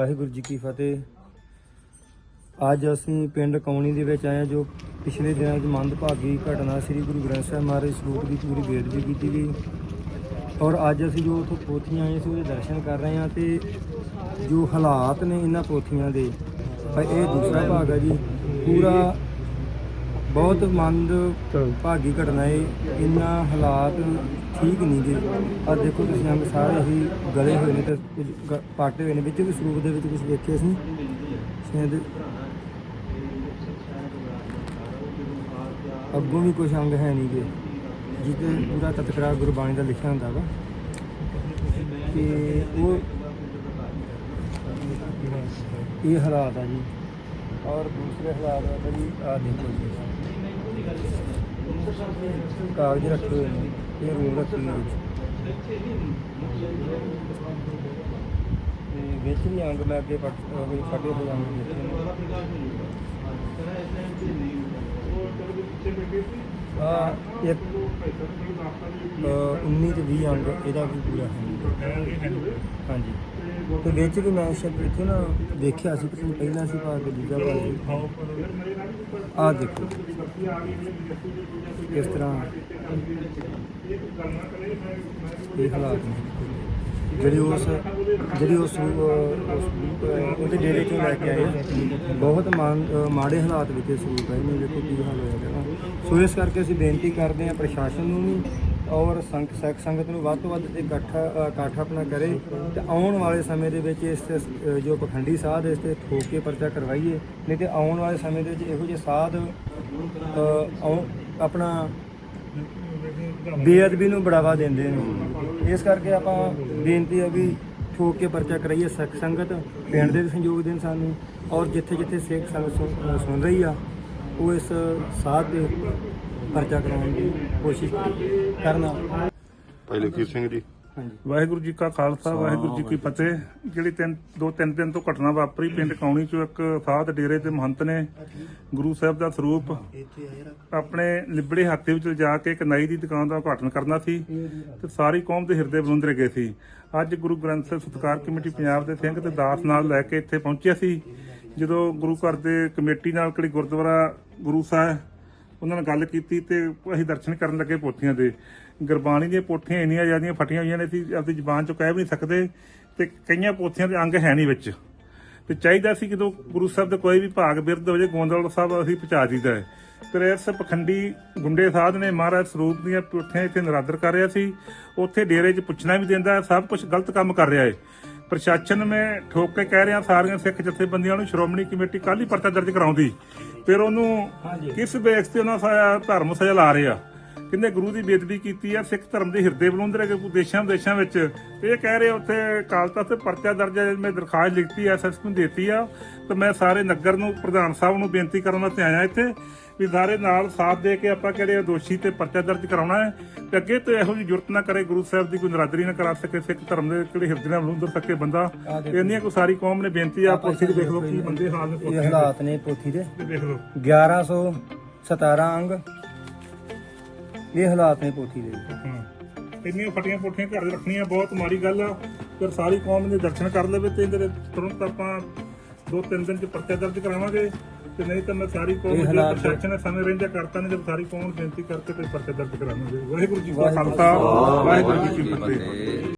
ਵਾਹਿਗੁਰੂ ਜੀ ਕੀ ਫਤਿਹ। ਅੱਜ ਅਸੀਂ ਪਿੰਡ ਕੌਣੀ ਦੇ ਵਿੱਚ ਆਏ ਹਾਂ, ਜੋ ਪਿਛਲੇ ਦਿਨਾਂ ਵਿੱਚ ਮੰਦਭਾਗੀ ਘਟਨਾ ਸ੍ਰੀ ਗੁਰੂ ਗ੍ਰੰਥ ਸਾਹਿਬ ਮਹਾਰਾਜ ਸਰੂਪ ਦੀ ਪੂਰੀ ਬੇਅਦਬੀ ਕੀਤੀ ਗਈ। ਔਰ ਅੱਜ ਅਸੀਂ ਜੋ ਉੱਥੋਂ ਪੋਥੀਆਂ ਆਏ ਸੀ, ਉਹਦੇ ਦਰਸ਼ਨ ਕਰ ਰਹੇ ਹਾਂ ਤੇ ਜੋ ਹਾਲਾਤ ਨੇ ਇਹਨਾਂ ਪੋਥੀਆਂ ਦੇ ਇਹ ਦੂਸਰਾ ਭਾਗ ਹੈ ਜੀ। ਪੂਰਾ ਬਹੁਤ ਮੰਦ ਭਾਗੀ ਘਟਨਾ ਹੈ ਇਹਨਾਂ ਹਾਲਾਤ ਠੀਕ ਨਹੀਂ ਜੀ। ਆ ਦੇਖੋ ਤੁਸੀਂ ਅੰਗ ਸਾਰੇ ਹੀ ਗਲੇ ਹੋਏ ਨੇ ਤੇ ਕੁਝ ਗ- ਪਾਟੇ ਹੋਏ ਨੇ। ਵਿੱਚ ਵੀ ਸਰੂਪ ਦੇ ਵਿੱਚ ਕੁਝ ਵੇਖਿਆ ਸੀ। ਸ਼ਾਇਦ ਅੱਗੋਂ ਵੀ ਕੁਝ ਅੰਗ ਹੈ ਨਹੀਂ ਗੇ। ਜਿਹਦੇ ਪੂਰਾ ਤਤਕਰਾ ਗੁਰਬਾਣੀ ਦਾ ਲਿਖਿਆ ਹੁੰਦਾ ਵਾ। ਕਿ ਉਹ ਇਹ ਹਾਲਾਤ ਆ ਜੀ। ਔਰ ਦੂਸਰੇ ਹਾਲਾਤ ਆ ਜੀ ਆ ਦੇਖੋ ਜੀ। ਕਾਗਜ਼ ਰੱਖੇ ਹੋਏ ਨੇ, ਇਹ ਰੂਮ ਰੱਖੀ ਹੋਈ ਹੈ ਤੇ ਵਿੱਚ ਵੀ ਅੰਗ ਮੈਂ ਅੱਗੇ ਪੱਟ ਹੋਏ ਫਟੇ ਹੋਏ ਅੰਗ ਦੇਖੇ ਨੇ। ਆ, ਇੱਕ ਅਹ 19 ਤੇ 20 ਅੰਗ ਇਹਦਾ ਵੀ ਪੂਰਾ ਹੈ। ਹਾਂਜੀ। ਤੇ ਵਿੱਚ ਵੀ ਮੈਂ ਸ਼ਾਇਦ ਇੱਥੇ ਨਾ ਦੇਖਿਆ ਸੀ ਪਤਾ ਪਹਿਲਾਂ ਸੀ ਭਾਗ ਦੂਜਾ ਭਾਗ ਸੀ ਆ ਦੇਖੋ। ਕਿਸ ਤਰ੍ਹਾਂ? ਇਹ ਹਾਲਾਤ ਨੇ। ਜਿਹੜੀ ਉਸ ਜਿਹੜੀ ਉਸ ਉਹਦੇ ਡੇਰੇ ਚੋਂ ਲੈ ਕੇ ਆਏ ਆ, ਬਹੁਤ ਮਾਨ- ਅਹ, ਮਾੜੇ ਹਾਲਾਤ ਵਿੱਚ ਇਹ ਸਰੂਪ ਹੈ ਇਹਨੂੰ ਦੇਖੋ ਕੀ ਹਾਲ ਹੋਇਆ ਹੈਗਾ। ਸੋ ਇਸ ਕਰਕੇ ਅਸੀਂ ਬੇਨਤੀ ਕਰਦੇ ਹਾਂ ਪ੍ਰਸ਼ਾਸਨ ਨੂੰ ਵੀ ਔਰ ਸੰਗ ਸਿੱਖ ਸੰਗਤ ਨੂੰ ਵੱਧ ਤੋਂ ਵੱਧ ਤੇ ਇਕੱਠਾ ਅਹ, ਇਕੱਠ ਆਪਣਾ ਕਰੇ ਤੇ ਆਉਣ ਵਾਲੇ ਸਮੇਂ ਦੇ ਵਿੱਚ ਇਸ ਤੇ, ਅਹ, ਜੋ ਪਖੰਡੀ ਸਾਧ ਇਸ ਤੇ ਠੋਕ ਕੇ ਪਰਚਾ ਕਰਵਾਈਏ ਨਹੀਂ ਤੇ ਆਉਣ ਵਾਲੇ ਸਮੇਂ ਦੇ ਵਿੱਚ ਇਹੋ ਜਿਹੇ ਸਾਧ ਅਹ, ਆਉਣ- ਆਪਣਾ ਬੇਅਦਬੀ ਨੂੰ ਬੜਾਵਾ ਦਿੰਦੇ ਨੇ। ਇਸ ਕਰਕੇ ਆਪਾਂ ਬੇਨਤੀ ਹੈ ਵੀ ਠੋਕ ਕੇ ਪਰਚਾ ਕਰਾਈਏ, ਸਿੱਖ, ਸੰਗਤ, ਪਿੰਡ ਦੇ ਵੀ ਸਹਿਯੋਗ ਦੇਣ ਸਾਨੂੰ ਔਰ ਜਿੱਥੇ ਜਿੱਥੇ ਸਿੱਖ ਸੰਗਤ ਸੁਣ- ਸੁਣ ਰਹੀ ਆ, ਉਹ ਇਸ ਸਾਧ ਦੇ ਪਰਚਾ ਕਰਾਉਣ ਦੀ ਕੋਸ਼ਿਸ਼ ਕਰਨਾ। ਭਾਈ ਲਖੀਰ ਸਿੰਘ ਜੀ। ਵਾਹਿਗੁਰੂ ਜੀ ਕਾ ਖਾਲਸਾ ਵਾਹਿਗੁਰੂ ਜੀ ਕੀ ਫਤਿਹ। ਜਿਹੜੀ ਤਿੰਨ ਦੋ ਤਿੰਨ ਦਿਨ ਤੋਂ ਘਟਨਾ ਵਾਪਰੀ ਪਿੰਡ ਕੌਣੀ ਚੋਂ ਇੱਕ ਸਾਧ ਡੇਰੇ ਦੇ ਮਹੰਤ ਨੇ। ਗੁਰੂ ਸਾਹਿਬ ਦਾ ਸਰੂਪ। ਆਪਣੇ ਲਿਬੜੇ ਹੱਥੇ ਵਿੱਚ ਜਾ ਕੇ ਇੱਕ ਨਾਈ ਦੀ ਦੁਕਾਨ ਦਾ ਉਦਘਾਟਨ ਕਰਨਾ ਸੀ ਤੇ ਸਾਰੀ ਕੌਮ ਦੇ ਹਿਰਦੇ ਬਲੁੰਦਰੇ ਗਏ ਸੀ। ਅੱਜ ਗੁਰੂ ਗ੍ਰੰਥ ਸਾਹਿਬ ਸਤਕਾਰ ਕਮੇਟੀ ਪੰਜਾਬ ਦੇ ਸਿੰਘ ਤੇ ਦਾਸ ਨਾਲ ਲੈ ਕੇ ਇੱਥੇ ਪਹੁੰਚਿਆ ਸੀ। ਜਦੋਂ ਗੁਰੂ ਘਰ ਦੇ ਕਮੇਟੀ ਨਾਲ ਕਿਹੜੀ ਗੁਰਦੁਆਰਾ ਗੁਰੂ ਸਾਹਿਬ ਉਹਨਾਂ ਨਾਲ ਗੱਲ ਕੀਤੀ ਤੇ ਅਸੀਂ ਦਰਸ਼ਨ ਕਰਨ ਲੱਗੇ ਪੋਥੀਆਂ ਦੇ। ਗੁਰਬਾਣੀ ਦੀਆਂ ਪੋਥੀਆਂ ਇੰਨੀਆਂ ਜ਼ਿਆਦੀਆਂ ਫਟੀਆਂ ਹੋਈਆਂ ਨੇ, ਅਸੀਂ ਆਪਣੀ ਜ਼ੁਬਾਨ ਚੋਂ ਕਹਿ ਵੀ ਨਹੀਂ ਸਕਦੇ ਤੇ ਕਈਆਂ ਪੋਥੀਆਂ ਦੇ ਅੰਗ ਹੈ ਨਹੀਂ ਵਿੱਚ। ਤੇ ਚਾਹੀਦਾ ਸੀ ਜਦੋਂ ਗੁਰੂ ਸਾਹਿਬ ਦਾ ਕੋਈ ਵੀ ਭਾਗ ਬਿਰਧ ਹੋ ਜੇ ਗੋਂਦਵਾਲ ਸਾਹਿਬ ਅਸੀਂ ਪਹੁੰਚਾ ਦਈਦਾ ਹੈ। ਪਰ ਇਸ ਪਖੰਡੀ ਗੁੰਡੇ ਸਾਧ ਨੇ ਮਹਾਰਾਜ ਸਰੂਪ ਦੀਆਂ ਪੋਥੀਆਂ ਇੱਥੇ ਨਰਾਦਰ ਕਰ ਰਿਹਾ ਸੀ। ਉੱਥੇ ਡੇਰੇ 'ਚ ਪੁੱਛਣਾ ਵੀ ਦਿੰਦਾ ਸਭ ਕੁਝ ਗਲਤ ਕੰਮ ਕਰ ਰਿਹਾ ਹੈ। ਪ੍ਰਸ਼ਾਸਨ ਮੈਂ ਠੋਕ ਕੇ ਕਹਿ ਰਿਹਾ, ਸਾਰੀਆਂ ਸਿੱਖ ਜਥੇਬੰਦੀਆਂ ਨੂੰ ਸ਼੍ਰੋਮਣੀ ਕਮੇਟੀ ਕੱਲ੍ਹ ਹੀ ਪਰਚਾ ਦਰਜ ਕਰਾਉਂਦੀ। ਫਿਰ ਉਹਨੂੰ ਕਿਸ ਬੇਸ ਤੇ ਉਹਨਾਂ ਸਾ ਧਰਮ ਸਜ਼ਾ ਲਾ ਰਹੇ ਆ? ਕਹਿੰਦੇ ਗੁਰੂ ਦੀ ਬੇਦਬੀ ਕੀਤੀ ਆ ਸਿੱਖ ਧਰਮ ਦੇ ਹਿਰਦੇ ਬਲੁੰਦਰੇ ਕੇ ਦੇਸ਼ਾਂ ਵਿਦੇਸ਼ਾਂ ਵਿੱਚ? ਇਹ ਕਹਿ ਰਹੇ ਉੱਥੇ ਅਕਾਲ ਤਖਤ ਤੇ ਪਰਚਾ ਦਰਜ ਹੈ ਮੈਂ ਦਰਖਾਸਤ ਲਿਖਤੀ ਐ ਐਸਐਸ ਨੂੰ ਦਿੱਤੀ ਆ ਤੇ ਮੈਂ ਸਾਰੇ ਨਗਰ ਨੂੰ ਪ੍ਰਧਾਨ ਸਾਹਿਬ ਨੂੰ ਬੇਨਤੀ ਕਰਨ ਵਾਸਤੇ ਆਇਆ ਇੱਥੇ। ਵੀ ਸਾਰੇ ਨਾਲ ਸਾਥ ਦੇ ਕੇ ਆਪਾਂ ਕਿਹੜੇ ਆ ਦੋਸ਼ੀ ਤੇ ਪਰਚਾ ਦਰਜ ਕਰਾਉਣਾ ਹੈ ਤੇ ਅੱਗੇ ਤੋਂ ਇਹੋ ਜਿਹੀ ਜ਼ਰੂਰਤ ਨਾ ਕਰੇ ਗੁਰੂ ਸਾਹਿਬ ਦੀ ਕੋਈ ਨਰਾਦਰੀ ਨਾ ਕਰਾ ਸਕੇ ਸਿੱਖ ਧਰਮ ਦੇ ਕਿਹੜੇ ਹਿਰਦੇ ਨਾਲ ਬਲੁੰਦਰ ਸਕੇ ਬੰਦਾ। ਇੰਨੀਆਂ ਕੋ ਸਾਰੀ ਕੌਮ ਨੇ ਬੇਨਤੀ ਆ ਪੋਥੀ ਦੇ ਦੇਖ ਲਓ ਕੀ ਬੰਦੇ ਹਾਲ ਨੇ ਇਹ ਪੋਥੀ ਹਾਲਾਤ ਨੇ ਪੋਥੀ ਦੇ। ਦੇ ਦੇਖ ਲਓ। 1117 ਅੰਗ। ਇਹ ਹਾਲਾਤ ਨੇ ਪੋਥੀ ਦੇ। ਇੰਨੀਆਂ ਫਟੀਆਂ ਪੁੱਠੀਆਂ ਘਰ 'ਚ ਰੱਖਣੀਆਂ ਬਹੁਤ ਮਾੜੀ ਗੱਲ ਆ। ਪਰ ਸਾਰੀ ਕੌਮ ਨੇ ਦਰਸ਼ਨ ਕਰ ਲਵੇ ਤੇ ਇਹਦੇ ਤੁਰੰਤ ਆਪਾਂ ਦੋ ਤਿੰਨ ਦਿਨ ਚ ਪਰਚਾ ਦਰਜ ਕਰਾਵਾਂਗੇ। ਤੇ ਨਹੀਂ ਤਾਂ ਮੈਂ ਸਾਰੀ ਕੌਮ ਇਹ ਦੇ ਹਾਲਾਤ- ਪ੍ਰਸ਼ਾਸਨ ਨੇ ਸਮੇਂ ਰਹਿੰਦਿਆਂ ਕਰਤਾ ਨਹੀਂ ਤੇ ਸਾਰੀ ਕੌਮ ਨੂੰ ਬੇਨਤੀ ਕਰਕੇ ਤੇ ਪਰਚਾ ਦਰਜ ਕਰਾਵਾਂਗੇ। ਵਾਹਿਗੁਰੂ ਜੀ ਕਾ ਖਾਲਸਾ ਵਾਹਿਗੁਰੂ ਜੀ ਕੀ ਫਤਿਹ।